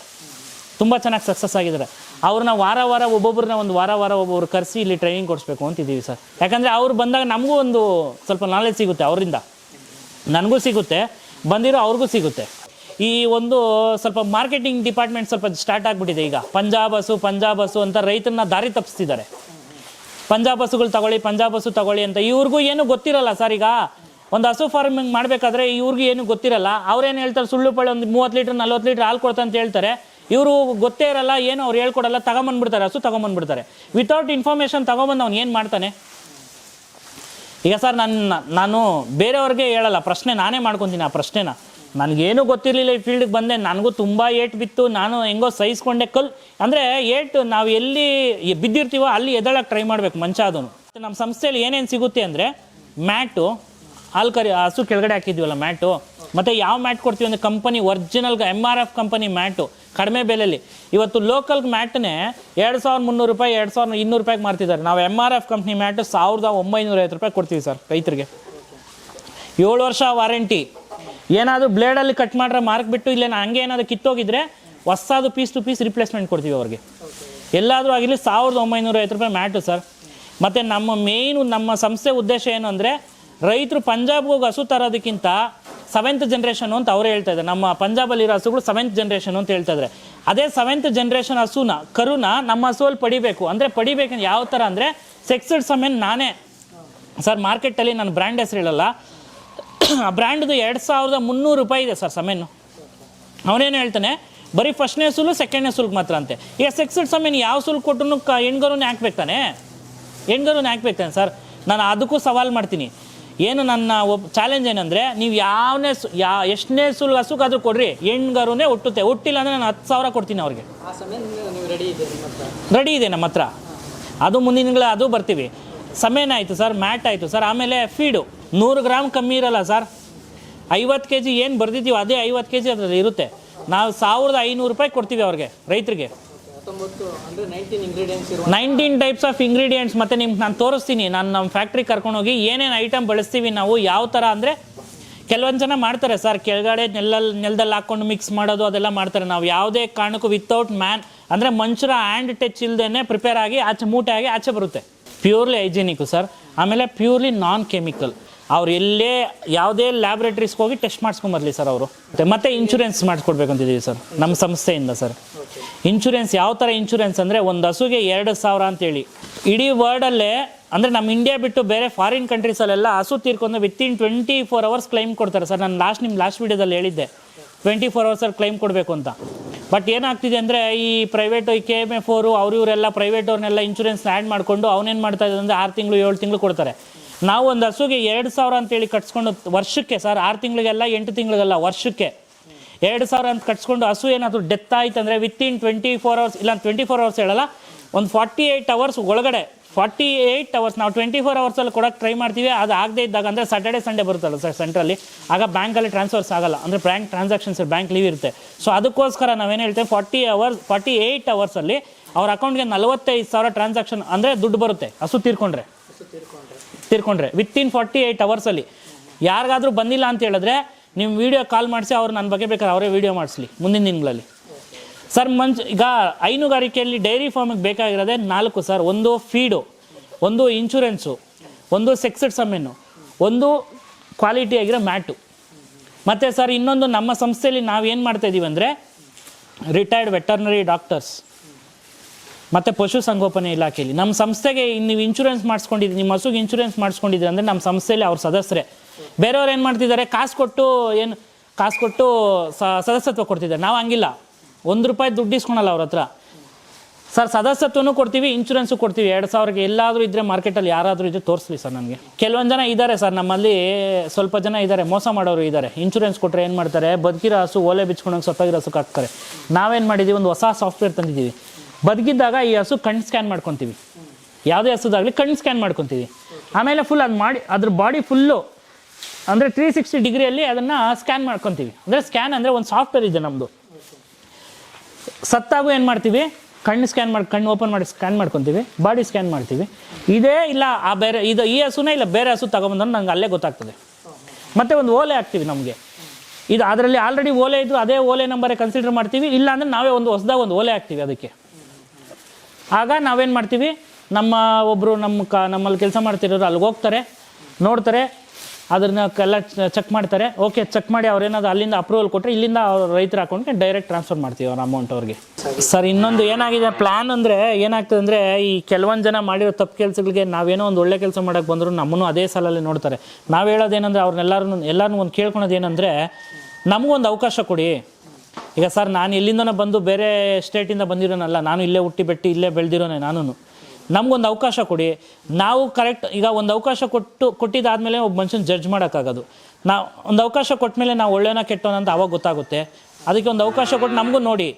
ತುಂಬ ಚೆನ್ನಾಗಿ ಸಕ್ಸಸ್ ಆಗಿದ್ದಾರೆ ಅವ್ರನ್ನ ವಾರ ವಾರ ಒಬ್ಬೊಬ್ಬರನ್ನ ಒಂದು ವಾರ ವಾರ ಒಬ್ಬೊಬ್ರು ಕರೆಸಿ ಇಲ್ಲಿ ಟ್ರೈನಿಂಗ್ ಕೊಡಿಸ್ಬೇಕು ಅಂತಿದ್ದೀವಿ ಸರ್. ಯಾಕಂದರೆ ಅವ್ರು ಬಂದಾಗ ನಮಗೂ ಒಂದು ಸ್ವಲ್ಪ ನಾಲೆಜ್ ಸಿಗುತ್ತೆ ಅವರಿಂದ. ನನಗೂ ಸಿಗುತ್ತೆ. ಬಂದಿರೋ ಅವ್ರಿಗೂ ಸಿಗುತ್ತೆ. ಈ ಒಂದು ಸ್ವಲ್ಪ ಮಾರ್ಕೆಟಿಂಗ್ ಡಿಪಾರ್ಟ್ಮೆಂಟ್ ಸ್ವಲ್ಪ ಸ್ಟಾರ್ಟ್ ಆಗಿಬಿಟ್ಟಿದೆ ಈಗ. ಪಂಜಾಬ್ ಹಸು ಪಂಜಾಬ್ ಹಸು ಅಂತ ರೈತರನ್ನ ದಾರಿ ತಪ್ಪಿಸ್ತಿದ್ದಾರೆ. ಪಂಜಾಬ್ ಹಸುಗಳು ತಗೊಳ್ಳಿ, ಪಂಜಾಬ್ ಹಸು ತಗೊಳ್ಳಿ ಅಂತ ಇವ್ರಿಗೂ ಏನು ಗೊತ್ತಿರಲ್ಲ ಸರ್ ಈಗ. ಒಂದು ಹಸು ಫಾರ್ಮಿಂಗ್ ಮಾಡಬೇಕಾದ್ರೆ ಇವ್ರಿಗೂ ಏನು ಗೊತ್ತಿರಲ್ಲ. ಅವ್ರೇನು ಹೇಳ್ತಾರೆ, ಸುಳ್ಳು ಪಳ್ಳಿ ಒಂದು ಮೂವತ್ತು ಲೀಟ್ರ್, ನಲ್ವತ್ತು ಲೀಟ್ರ್ ಹಾಲು ಕೊಡ್ತಾ ಅಂತ ಹೇಳ್ತಾರೆ. ಇವರು ಗೊತ್ತೇ ಇರಲ್ಲ, ಏನು ಅವ್ರು ಹೇಳ್ಕೊಡಲ್ಲ, ತಗೊಂಬಂದ್ಬಿಡ್ತಾರೆ, ಹಸು ತಗೊಂಬಂದ್ಬಿಡ್ತಾರೆ. ವಿತೌಟ್ ಇನ್ಫಾರ್ಮೇಷನ್ ತಗೊಂಬಂದು ಅವ್ನು ಏನು ಮಾಡ್ತಾನೆ? ಈಗ ಸರ್ ನನ್ನ ನಾನು ಬೇರೆಯವ್ರಿಗೆ ಹೇಳಲ್ಲ, ಪ್ರಶ್ನೆ ನಾನೇ ಮಾಡ್ಕೊತೀನಿ ಆ ಪ್ರಶ್ನೆನ. ನನಗೇನು ಗೊತ್ತಿರಲಿಲ್ಲ ಈ ಫೀಲ್ಡ್ಗೆ ಬಂದೆ. ನನಗೂ ತುಂಬ ಏಟ್ ಬಿತ್ತು. ನಾನು ಹೆಂಗೋ ಸಹಿಸ್ಕೊಂಡೆ ಕಲ್ ಅಂದರೆ ಏಟ್ ನಾವು ಎಲ್ಲಿ ಬಿದ್ದಿರ್ತೀವೋ ಅಲ್ಲಿ ಎದಳಕ್ಕೆ ಟ್ರೈ ಮಾಡಬೇಕು ಮಂಚ ಅದನ್ನು ನಮ್ಮ ಸಂಸ್ಥೆಯಲ್ಲಿ ಏನೇನು ಸಿಗುತ್ತೆ ಅಂದರೆ ಮ್ಯಾಟು, ಹಾಲು ಕರಿ ಹಸು ಕೆಳಗಡೆ ಹಾಕಿದ್ವಲ್ಲ ಮ್ಯಾಟು. ಮತ್ತು ಯಾವ ಮ್ಯಾಟ್ ಕೊಡ್ತೀವಿ ಅಂದರೆ company ಒರ್ಜಿನಲ್ಗೆ M R F company mat. ಕಡಿಮೆ ಬೆಲೆಯಲ್ಲಿ ಇವತ್ತು ಲೋಕಲ್ ಮ್ಯಾಟ್ನೇ ಎರಡು ಸಾವಿರದ ಮುನ್ನೂರು ರೂಪಾಯಿ, ಎರಡು ಸಾವಿರದ ಇನ್ನೂರು ರೂಪಾಯಿಗೆ ಮಾರ್ತಿದ್ದಾರೆ. ನಾವು M R F company mat ಸಾವಿರದ ಒಂಬೈನೂರ ಐವತ್ತು ರೂಪಾಯಿ ಕೊಡ್ತೀವಿ ಸರ್ ರೈತರಿಗೆ. ಏಳು ವರ್ಷ ವಾರಂಟಿ ಏನಾದರೂ ಬ್ಲೇಡಲ್ಲಿ ಕಟ್ ಮಾಡ್ರೆ ಮಾರ್ಕ್ ಬಿಟ್ಟು ಇಲ್ಲ ಹಂಗೆ ಏನಾದರೂ ಕಿತ್ತೋಗಿದ್ರೆ ಹೊಸದು ಪೀಸ್ ಟು ಪೀಸ್ ರಿಪ್ಲೇಸ್ಮೆಂಟ್ ಕೊಡ್ತೀವಿ ಅವ್ರಿಗೆ. ಎಲ್ಲಾದರೂ ಆಗಿರಲಿ ಸಾವಿರದ ಒಂಬೈನೂರ ಐವತ್ತು ರೂಪಾಯಿ ಮ್ಯಾಟು ಸರ್ ಮತ್ತು ನಮ್ಮ ಮೇಯ್ನು ನಮ್ಮ ಸಂಸ್ಥೆ ಉದ್ದೇಶ ಏನು ಅಂದರೆ ರೈತರು ಪಂಜಾಬ್ಗೆ ಹೋಗಿ ಹಸು ತರೋದಕ್ಕಿಂತ ಸೆವೆಂತ್ ಜನ್ರೇಷನು ಅಂತ ಅವರೇ ಹೇಳ್ತಾ ಇದ್ದಾರೆ. ನಮ್ಮ ಪಂಜಾಬಲ್ಲಿರೋ ಹಸುಗಳು ಸೆವೆಂತ್ ಜನ್ರೇಷನ್ ಅಂತ ಹೇಳ್ತಾ ಇದ್ದಾರೆ. ಅದೇ ಸೆವೆಂತ್ ಜನ್ರೇಷನ್ ಹಸುನ, ಕರುನ ನಮ್ಮ ಹಸುವಲ್ಲಿ ಪಡಿಬೇಕು. ಅಂದರೆ ಪಡಿಬೇಕಂದ್ರೆ ಯಾವ ಥರ ಅಂದರೆ ಸೆಕ್ಸಡ್ ಸಮೇನ್ ನಾನೇ. ಸರ್ ಮಾರ್ಕೆಟಲ್ಲಿ ನಾನು ಬ್ರ್ಯಾಂಡ್ ಹೆಸರು ಹೇಳಲ್ಲ. ಆ ಬ್ರ್ಯಾಂಡ್ದು ಎರಡು ಸಾವಿರದ ಮುನ್ನೂರು ರೂಪಾಯಿ ಇದೆ ಸರ್ ಸಮೇನು. ಅವನೇನು ಹೇಳ್ತಾನೆ ಬರೀ ಫಸ್ಟ್ನೇ ಸುಲ್ಕು ಸೆಕೆಂಡ್ನೇ ಸುಲ್ಕು ಮಾತ್ರ ಅಂತೆ. ಈಗ ಸೆಕ್ಸೆಡ್ ಸಮೇನು ಯಾವ ಸುಲ್ಕು ಕೊಟ್ಟನು ಕ ಹೆಣ್ಗರುನೇ ಹಾಕ್ಬೇಕಾನೆ ಹೆಣ್ಗರುನೇ ಹಾಕ್ಬೇಕಾನೆ ಸರ್. ನಾನು ಅದಕ್ಕೂ ಸವಾಲು ಮಾಡ್ತೀನಿ. ಏನು ನನ್ನ ಒಬ್ ಚಾಲೆಂಜ್ ಏನಂದರೆ ನೀವು ಯಾವನೇ ಸು ಯಾ ಎಷ್ಟನೇ ಸುಲ್ಕ್ ಹಸುಗಾದ್ರೂ ಕೊಡ್ರಿ ಹೆಣ್ಗರೂನೇ ಹುಟ್ಟುತ್ತೆ. ಹುಟ್ಟಿಲ್ಲ ಅಂದರೆ ನಾನು ಹತ್ತು ಸಾವಿರ ಕೊಡ್ತೀನಿ ಅವ್ರಿಗೆ. ರೆಡಿ ಇದೆ ನಿಮ್ಮ ರೆಡಿ ಇದೆ ನಮ್ಮ ಹತ್ರ. ಅದು ಮುಂದಿನ ತಿಂಗಳ ಅದು ಬರ್ತೀವಿ. ಸಮೇನ ಆಯಿತು ಸರ್ ಮ್ಯಾಟ್ ಆಯಿತು ಸರ್. ಆಮೇಲೆ ಫೀಡು. ನೂರು ಗ್ರಾಮ್ ಕಮ್ಮಿ ಇರಲ್ಲ ಸರ್ ಐವತ್ತು ಕೆ ಜಿ ಏನು ಬರ್ದಿದ್ದೀವಿ ಅದೇ ಐವತ್ತು ಕೆ ಜಿ ಅದರಲ್ಲಿ ಇರುತ್ತೆ. ನಾವು ಸಾವಿರದ ಐನೂರು ರೂಪಾಯಿ ಕೊಡ್ತೀವಿ ಅವ್ರಿಗೆ ರೈತರಿಗೆ. ನೈನ್ಟೀನ್ ಟೈಪ್ಸ್ ಆಫ್ ಇಂಗ್ರೀಡಿಯೆಂಟ್ಸ್ ಮತ್ತು ನಿಮ್ಗೆ ನಾನು ತೋರಿಸ್ತೀನಿ. ನಾನು ನಮ್ಮ ಫ್ಯಾಕ್ಟ್ರಿಗೆ ಕರ್ಕೊಂಡೋಗಿ ಏನೇನು ಐಟಮ್ ಬಳಸ್ತೀವಿ ನಾವು ಯಾವ ಥರ ಅಂದರೆ ಕೆಲವೊಂದು ಜನ ಮಾಡ್ತಾರೆ ಸರ್ ಕೆಳಗಡೆ ನೆಲ್ಲಲ್ಲಿ ನೆಲದಲ್ಲಿ ಹಾಕ್ಕೊಂಡು ಮಿಕ್ಸ್ ಮಾಡೋದು ಅದೆಲ್ಲ ಮಾಡ್ತಾರೆ. ನಾವು ಯಾವುದೇ ಕಾರಣಕ್ಕೂ ವಿತೌಟ್ ಮ್ಯಾನ್ ಅಂದರೆ ಮನುಷ್ಯರ ಹ್ಯಾಂಡ್ ಟಚ್ ಇಲ್ಲದೇ ಪ್ರಿಪೇರ್ ಆಗಿ ಆಚೆ ಮೂಟೆ ಆಗಿ ಆಚೆ ಬರುತ್ತೆ. ಪ್ಯೂರ್ಲಿ ಹೈಜಿನಿಕ್ಕು ಸರ್ ಆಮೇಲೆ ಪ್ಯೂರ್ಲಿ ನಾನ್ ಕೆಮಿಕಲ್ ಅವ್ರು ಎಲ್ಲೇ ಯಾವುದೇ ಲ್ಯಾಬ್ರೇಟ್ರೀಸ್ಗೆ ಹೋಗಿ ಟೆಸ್ಟ್ ಮಾಡಿಸ್ಕೊಂಬರ್ಲಿ ಸರ್ ಅವರು. ಮತ್ತೆ ಇನ್ಶೂರೆನ್ಸ್ ಮಾಡಿಸ್ಕೊಡ್ಬೇಕು ಅಂತಿದ್ದೀವಿ ಸರ್ ನಮ್ಮ ಸಂಸ್ಥೆಯಿಂದ ಸರ್ ಇನ್ಶೂರೆನ್ಸ್ ಯಾವ ಥರ ಇನ್ಶೂರೆನ್ಸ್ ಅಂದರೆ ಒಂದು ಹಸುಗೆ ಎರಡು ಸಾವಿರ ಅಂತೇಳಿ. ಇಡೀ ವರ್ಲ್ಡಲ್ಲೇ ಅಂದರೆ ನಮ್ಮ ಇಂಡಿಯಾ ಬಿಟ್ಟು ಬೇರೆ ಫಾರಿನ್ ಕಂಟ್ರೀಸಲ್ಲೆಲ್ಲ ಹಸು ತೀರ್ಕೊಂಡು within twenty four hours claim ಕೊಡ್ತಾರೆ ಸರ್ ನಾನು ಲಾಸ್ಟ್ ನಿಮ್ಮ ಲಾಸ್ಟ್ ವೀಡಿಯೋದಲ್ಲಿ ಹೇಳಿದ್ದೆ. ಟ್ವೆಂಟಿ ಫೋರ್ ಅವರ್ಸಲ್ಲಿ ಕ್ಲೈಮ್ ಕೊಡಬೇಕು ಅಂತ. ಬಟ್ ಏನಾಗ್ತಿದೆ ಅಂದರೆ ಈ ಪ್ರೈವೇಟು ಈ ಕೆ ಎಂ ಎಫ್ ಅವರು ಅವ್ರು ಇವರೆಲ್ಲ ಪ್ರೈವೇಟ್ ಅವ್ರನ್ನೆಲ್ಲ ಇನ್ಶೂರೆನ್ಸ್ ಆ್ಯಡ್ ಮಾಡಿಕೊಂಡು ಅವನೇನು ಮಾಡ್ತಾ ಇದ್ದಾರೆ ಅಂದರೆ ಆರು ತಿಂಗಳು, ಏಳು ತಿಂಗಳು ಕೊಡ್ತಾರೆ. ನಾವು ಒಂದು ಹಸುಗೆ ಎರಡು ಸಾವಿರ ಅಂತೇಳಿ ಕಟ್ಸ್ಕೊಂಡು ವರ್ಷಕ್ಕೆ, ಸರ್, ಆರು ತಿಂಗಳಿಗೆಲ್ಲ, ಎಂಟು ತಿಂಗಳಿಗೆಲ್ಲ ವರ್ಷಕ್ಕೆ ಎರಡು ಸಾವಿರ ಅಂತ ಕಟ್ಸ್ಕೊಂಡು ಹಸು ಏನಾದರೂ ಡೆತ್ ಆಯ್ತು ಅಂದರೆ ಇನ್ ಟ್ವೆಂಟಿ ಫೋರ್ ಅವರ್ಸ್ ಇಲ್ಲ ಟ್ವೆಂಟಿ ಫೋರ್ ಅವರ್ಸ್ ಹೇಳಲ್ಲ, ಒಂದು ಫಾರ್ಟಿ ಏಯ್ಟ್ ಅವರ್ಸ್ ಒಳಗಡೆ ಫಾರ್ಟಿ ಏಯ್ಟ್ ಅವರ್ಸ್ ನಾವು ಟ್ವೆಂಟಿ ಫೋರ್ ಅವರ್ಸಲ್ಲಿ ಕೊಡೋಕ್ಕೆ ಟ್ರೈ ಮಾಡ್ತೀವಿ. ಅದು ಆಗದೇ ಇದ್ದಾಗ ಅಂದರೆ ಸ್ಯಾಟರ್ಡೆ ಸಂಡೇ ಬರುತ್ತಲ್ಲ ಸರ್ ಸೆಂಟ್ರಲ್ಲಿ ಆಗ ಬ್ಯಾಂಕಲ್ಲಿ ಟ್ರಾನ್ಸ್ಫರ್ಸ್ ಆಗಲ್ಲ. ಅಂದರೆ ಬ್ಯಾಂಕ್ ಟ್ರಾನ್ಸಾಕ್ಷನ್ಸ್ ಬ್ಯಾಂಕ್ ಲೀವ್ ಇರುತ್ತೆ. ಸೊ ಅದಕ್ಕೋಸ್ಕರ ನಾವೇನು ಹೇಳ್ತೇವೆ ಫಾರ್ಟಿ ಅವರ್ಸ್ ಫಾರ್ಟಿ ಏಯ್ಟ್ ಅವರ್ಸಲ್ಲಿ ಅವ್ರ ಅಕೌಂಟ್ಗೆ ನಲವತ್ತೈದು ಸಾವಿರ ಟ್ರಾನ್ಸಾಕ್ಷನ್ ಅಂದರೆ ದುಡ್ಡು ಬರುತ್ತೆ, ಹಸು ತೀರ್ಕೊಂಡ್ರೆ. ತೀರ್ಕೊಂಡ್ರೆ. ಇನ್ ಫಾರ್ಟಿ ಏಯ್ಟ್ ಅವರ್ಸಲ್ಲಿ ಯಾರಿಗಾದರೂ ಬಂದಿಲ್ಲ ಅಂತ ಹೇಳಿದ್ರೆ ನಿಮ್ಮ ವೀಡಿಯೋ ಕಾಲ್ ಮಾಡಿಸಿ, ಅವ್ರು ನನ್ನ ಬಗ್ಗೆ ಬೇಕಾದ್ರೆ ಅವರೇ ವೀಡಿಯೋ ಮಾಡಿಸ್ಲಿ, ಮುಂದಿನ ದಿನಗಳಲ್ಲಿ. ಸರ್ ಮಂಜ್, ಈಗ ಹೈನುಗಾರಿಕೆಯಲ್ಲಿ ಡೈರಿ ಫಾರ್ಮಿಗೆ ಬೇಕಾಗಿರೋದೇ ನಾಲ್ಕು ಸರ್ ಒಂದು ಫೀಡು ಒಂದು ಇನ್ಶೂರೆನ್ಸು ಒಂದು ಸೆಕ್ಸೆಡ್ ಸಮೆನ್ನು ಒಂದು ಕ್ವಾಲಿಟಿ ಆಗಿರೋ ಮ್ಯಾಟು. ಮತ್ತು ಸರ್ ಇನ್ನೊಂದು ನಮ್ಮ ಸಂಸ್ಥೆಯಲ್ಲಿ ನಾವೇನು ಮಾಡ್ತಾ ಇದ್ದೀವಿ ಅಂದರೆ ರಿಟೈರ್ಡ್ ವೆಟರ್ನರಿ ಡಾಕ್ಟರ್ಸ್ ಮತ್ತು ಪಶುಸಂಗೋಪನೆ ಇಲಾಖೆಯಲ್ಲಿ. ನಮ್ಮ ಸಂಸ್ಥೆಗೆ ನೀವು ಇನ್ಶೂರೆನ್ಸ್ ಮಾಡಿಸ್ಕೊಂಡಿದ್ದೀರಿ ನಿಮ್ಮ ಹಸುಗೆ ಇನ್ಶೂರೆನ್ಸ್ ಮಾಡಿಸ್ಕೊಂಡಿದ್ದೀರಿ ಅಂದರೆ ನಮ್ಮ ಸಂಸ್ಥೆಯಲ್ಲಿ ಅವ್ರ ಸದಸ್ಯರೇ. ಬೇರೆಯವ್ರು ಏನು ಮಾಡ್ತಿದ್ದಾರೆ? ಕಾಸು ಕೊಟ್ಟು ಏನು, ಕಾಸು ಕೊಟ್ಟು ಸದಸ್ಯತ್ವ ಕೊಡ್ತಿದ್ದಾರೆ. ನಾವು ಹಂಗಿಲ್ಲ. ಒಂದು ರೂಪಾಯಿ ದುಡ್ಡು ಇಸ್ಕೊಳಲ್ಲ ಅವ್ರ ಹತ್ರ. ಸರ್, ಸದಸ್ಯತ್ವನು ಕೊಡ್ತೀವಿ ಇನ್ಶೂರೆನ್ಸು ಕೊಡ್ತೀವಿ. ಎರಡು ಸಾವಿರಕ್ಕೆ ಎಲ್ಲಾದರೂ ಇದ್ದರೆ ಮಾರ್ಕೆಟಲ್ಲಿ ಯಾರಾದರೂ ಇದ್ದರೆ ತೋರಿಸ್ಲಿ ಸರ್ ನನಗೆ ಕೆಲವೊಂದು ಜನ ಇದ್ದಾರೆ ಸರ್ ನಮ್ಮಲ್ಲಿ, ಸ್ವಲ್ಪ ಜನ ಇದ್ದಾರೆ ಮೋಸ ಮಾಡೋರು ಇದ್ದಾರೆ ಇನ್ಶೂರೆನ್ಸ್ ಕೊಟ್ಟರೆ ಏನು ಮಾಡ್ತಾರೆ? ಬದುಕಿರೋ ಹಸು ಓಲೆ ಬಿಚ್ಕೊಂಡಂಗೆ ಸತ್ತಾಗಿರೋ ಹಸು ಕಟ್ತಾರೆ ನಾವೇನು ಮಾಡಿದ್ದೀವಿ ಒಂದು ಹೊಸ ಸಾಫ್ಟ್ವೇರ್ ತಂದಿದ್ದೀವಿ. ಬದುಕಿದ್ದಾಗ ಈ ಹಸು ಕಣ್ಣು ಸ್ಕ್ಯಾನ್ ಮಾಡ್ಕೊತೀವಿ. ಯಾವುದೇ ಹಸುದಾಗಲಿ ಕಣ್ಣು ಸ್ಕ್ಯಾನ್ ಮಾಡ್ಕೊತೀವಿ. ಆಮೇಲೆ ಫುಲ್ ಅದು ಮಾಡಿ, ಅದ್ರ ಬಾಡಿ ಫುಲ್ಲು ಅಂದರೆ ತ್ರೀ ಸಿಕ್ಸ್ಟಿ ಡಿಗ್ರಿಯಲ್ಲಿ ಅದನ್ನು ಸ್ಕ್ಯಾನ್ ಮಾಡ್ಕೊತೀವಿ. ಅಂದರೆ ಸ್ಕ್ಯಾನ್ ಅಂದರೆ ಒಂದು ಸಾಫ್ಟ್ವೇರ್ ಇದೆ ನಮ್ಮದು ಸತ್ತಾಗೂ ಏನು ಮಾಡ್ತೀವಿ? ಕಣ್ಣು ಸ್ಕ್ಯಾನ್ ಮಾಡಿ ಕಣ್ಣು ಓಪನ್ ಮಾಡಿ ಸ್ಕ್ಯಾನ್ ಮಾಡ್ಕೊತೀವಿ. ಬಾಡಿ ಸ್ಕ್ಯಾನ್ ಮಾಡ್ತೀವಿ. ಇದೇ ಇಲ್ಲ, ಆ ಬೇರೆ, ಇದು ಈ ಹಸುನೇ ಇಲ್ಲ, ಬೇರೆ ಹಸು ತಗೊಂಬಂದ್ರೆ ನಂಗೆ ಅಲ್ಲೇ ಗೊತ್ತಾಗ್ತದೆ. ಮತ್ತು ಒಂದು ಓಲೆ ಹಾಕ್ತೀವಿ ನಮಗೆ. ಇದು ಅದರಲ್ಲಿ ಆಲ್ರೆಡಿ ಓಲೆ ಇದ್ದು ಅದೇ ಓಲೆ ನಂಬರೇ ಕನ್ಸಿಡರ್ ಮಾಡ್ತೀವಿ. ಇಲ್ಲ ಅಂದರೆ ನಾವೇ ಒಂದು ಹೊಸದಾಗ ಒಂದು ಓಲೆ ಹಾಕ್ತೀವಿ ಅದಕ್ಕೆ. ಆಗ ನಾವೇನು ಮಾಡ್ತೀವಿ? ನಮ್ಮ ಒಬ್ಬರು ನಮ್ಮ ಕ, ನಮ್ಮಲ್ಲಿ ಕೆಲಸ ಮಾಡ್ತಿರೋರು ಅಲ್ಲಿಗೆ ಹೋಗ್ತಾರೆ, ನೋಡ್ತಾರೆ ಅದನ್ನ ಎಲ್ಲ ಚೆಕ್ ಮಾಡ್ತಾರೆ. ಓಕೆ ಚೆಕ್ ಮಾಡಿ ಅವ್ರೇನಾದ್ರು ಅಲ್ಲಿಂದ ಅಪ್ರೂವಲ್ ಕೊಟ್ಟರೆ ಇಲ್ಲಿಂದ ಅವ್ರ ರೈತರ ಅಕೌಂಟ್ಗೆ ಡೈರೆಕ್ಟ್ ಟ್ರಾನ್ಸ್ಫರ್ ಮಾಡ್ತೀವಿ ಅವ್ರ ಅಮೌಂಟ್ ಅವ್ರಿಗೆ. ಸರ್ ಇನ್ನೊಂದು ಏನಾಗಿದೆ ಪ್ಲ್ಯಾನ್ ಅಂದರೆ ಏನಾಗ್ತದೆ ಅಂದರೆ ಈ ಕೆಲವೊಂದು ಜನ ಮಾಡಿರೋ ತಪ್ಪು ಕೆಲಸಗಳಿಗೆ ನಾವೇನೋ ಒಂದು ಒಳ್ಳೆ ಕೆಲಸ ಮಾಡೋಕ್ಕೆ ಬಂದರೂ ನಮ್ಮನ್ನು ಅದೇ ಸಾಲಲ್ಲಿ ನೋಡ್ತಾರೆ. ನಾವು ಹೇಳೋದೇನೆಂದರೆ ಅವ್ರನ್ನೆಲ್ಲರೂ ಎಲ್ಲರೂ ಒಂದು ಕೇಳ್ಕೊಳೋದು ಏನಂದರೆ ನಮಗೊಂದು ಅವಕಾಶ ಕೊಡಿ. ಈಗ ಸರ್, ನಾನು ಎಲ್ಲಿಂದನೋ ಬಂದು ಬೇರೆ ಸ್ಟೇಟಿಂದ ಬಂದಿರೋನಲ್ಲ, ನಾನು ಇಲ್ಲೇ ಹುಟ್ಟಿ ಬೆಟ್ಟಿ ಇಲ್ಲೇ ಬೆಳೆದಿರೋನೆ ನಾನು ನಮಗೊಂದು ಅವಕಾಶ ಕೊಡಿ. ನಾವು ಕರೆಕ್ಟ್ ಈಗ ಒಂದು ಅವಕಾಶ ಕೊಟ್ಟು, ಕೊಟ್ಟಿದ್ದಾದಮೇಲೆ ಒಬ್ಬ ಮನುಷ್ಯನ ಜಡ್ಜ್ ಮಾಡೋಕ್ಕಾಗೋದು. ನಾವು ಒಂದು ಅವಕಾಶ ಕೊಟ್ಟ ಮೇಲೆ ನಾವು ಒಳ್ಳೆಯನ ಕೆಟ್ಟೋನಂತ ಅವಾಗ ಗೊತ್ತಾಗುತ್ತೆ. ಅದಕ್ಕೆ ಒಂದು ಅವಕಾಶ ಕೊಟ್ಟು ನಮಗೂ ನೋಡಿ.